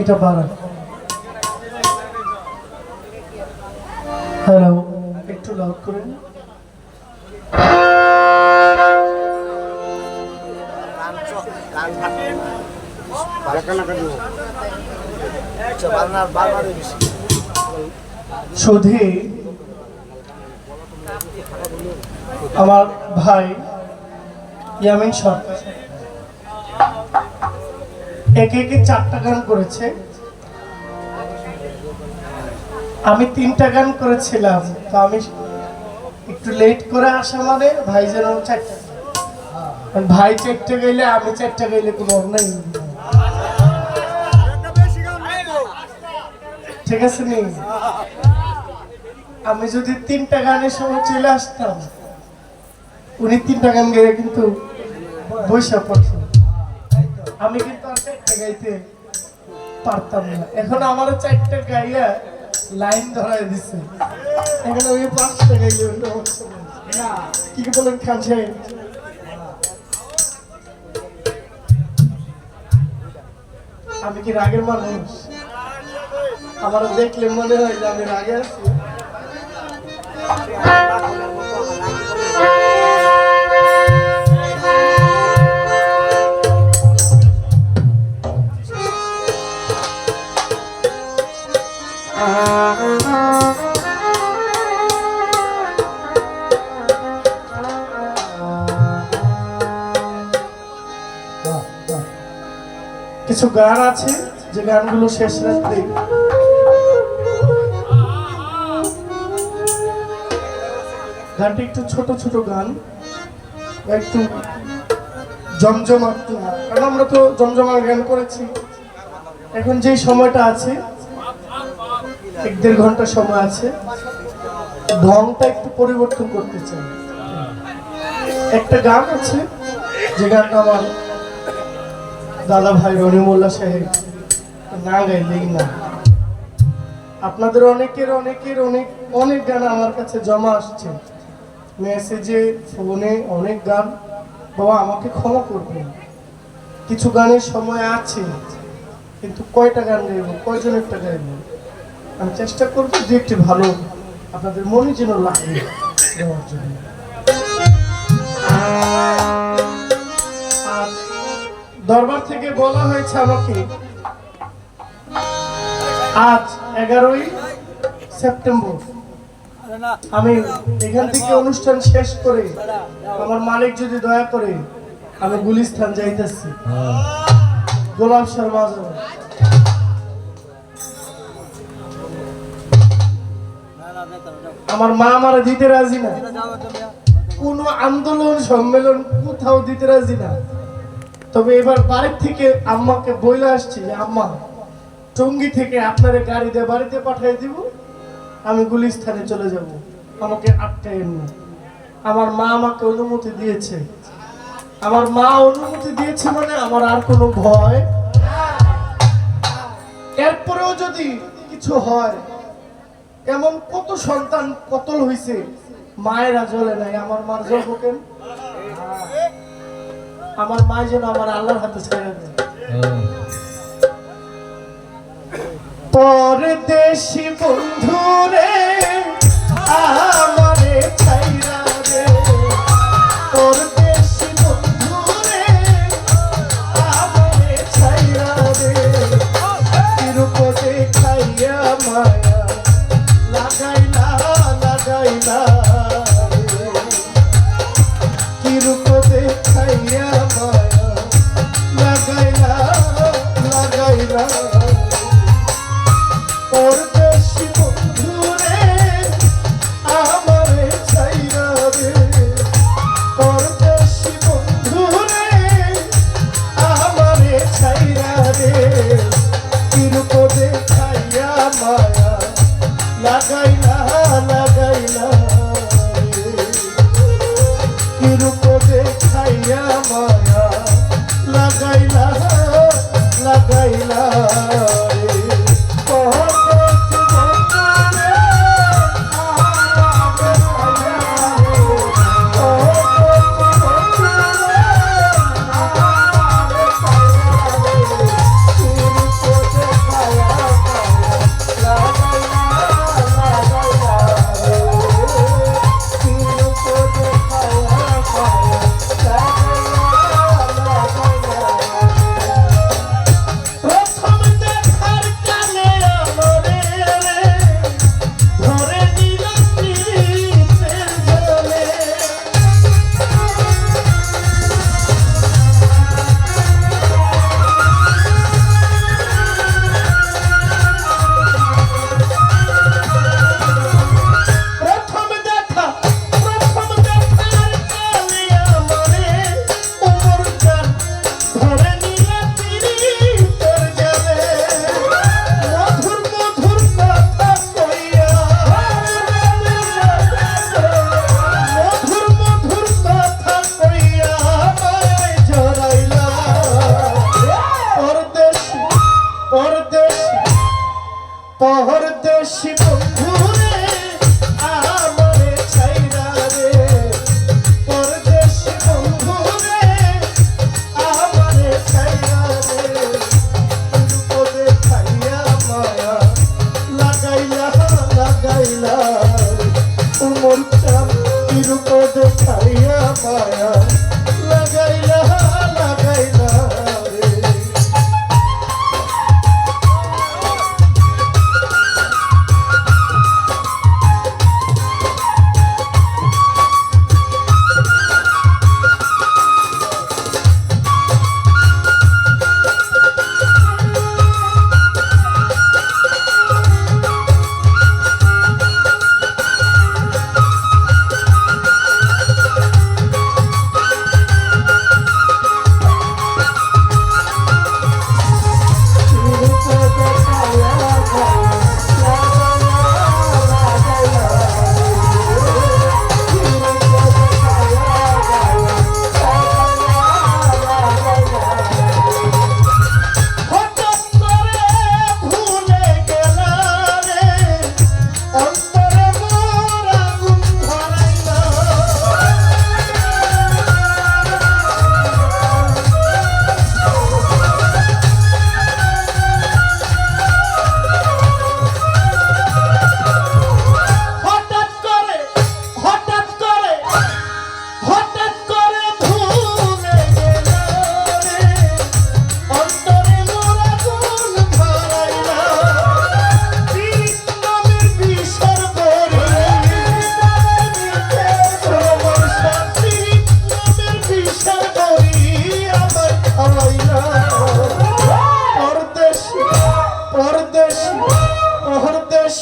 এটা বাড়ান হ্যালো একটু লাউড করেন। সুধী আমার ভাই ইয়ামিন সরকার। একে একে চারটা গান করেছে। আমি তিনটা গান করেছিলাম, তো আমি একটু লেট করে আসা মানে ভাই যেন চারটা ভাই চারটে গেলে আমি চারটা গেলে কোনো অন্যায়। ঠিক আছে নি? আমি যদি তিনটা গানের সময় চলে আসতাম, উনি তিনটা গান গেলে কিন্তু বৈশাখ আমি কিন্তু গাইতে পারতাম না। এখন আমারও চারটা গাইয়া লাইন ধরাই দিছে। এখন ওই পাঁচটা গাইলে কি বলেন খান আমি কি রাগের মানুষ? আমার দেখলে মনে হয় যে আমি রাগে আছি। কিছু গান আছে? যে গানগুলো শেষ রাত্রে। গানটি একটু ছোট ছোট গান। একটু জমজমাট না। কারণ আমরা তো জমজমার গান করেছি। এখন যে সময়টা আছে এক দেড় ঘণ্টা সময় আছে। ঢংটা একটু পরিবর্তন করতে চাই। একটা গান আছে, যে গানটা আমার দাদা ভাই রনিমুল্লা সাহেব না গাইলেই না। আপনাদের অনেকের অনেকের, অনেক অনেক গান আমার কাছে জমা আসছে। মেসেজে, ফোনে অনেক গান। বাবা, আমাকে ক্ষমা করবেন। কিছু গানের সময় আছে, কিন্তু কয়টা গান গাইব? কয়জনেরটা গাইব? আমি চেষ্টা করব যে একটি ভালো আপনাদের মনে যেন লাগে দেওয়ার জন্য। দরবার থেকে বলা হয়েছে আমাকে আজ এগারোই সেপ্টেম্বর আমি এখান থেকে অনুষ্ঠান শেষ করে আমার মালিক যদি দয়া করে আমি গুলিস্তান যাইতেছি। গোলাপ শর্মা আমার মা আমার দিতে রাজি না। কোনো আন্দোলন, সম্মেলন কোথাও দিতে রাজি না। তবে এবার বাড়ির থেকে আম্মাকে বইলে আসছি যে আম্মা, টঙ্গি থেকে আপনার গাড়িতে বাড়িতে পাঠিয়ে দিব, আমি গুলিস্থানে চলে যাব। আমাকে আটকায় না। আমার মা আমাকে অনুমতি দিয়েছে। আমার মা অনুমতি দিয়েছে মানে আমার আর কোনো ভয়। এরপরেও যদি কিছু হয় এমন কত সন্তান কতল হইছে? মায়েরা জ্বলে নাই আমার মার জল কেন? আমার মা যেন আমার আল্লাহর হাতে ছেড়ে দেয় পরদেশি বন্ধু রে লাগাইলা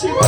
shit.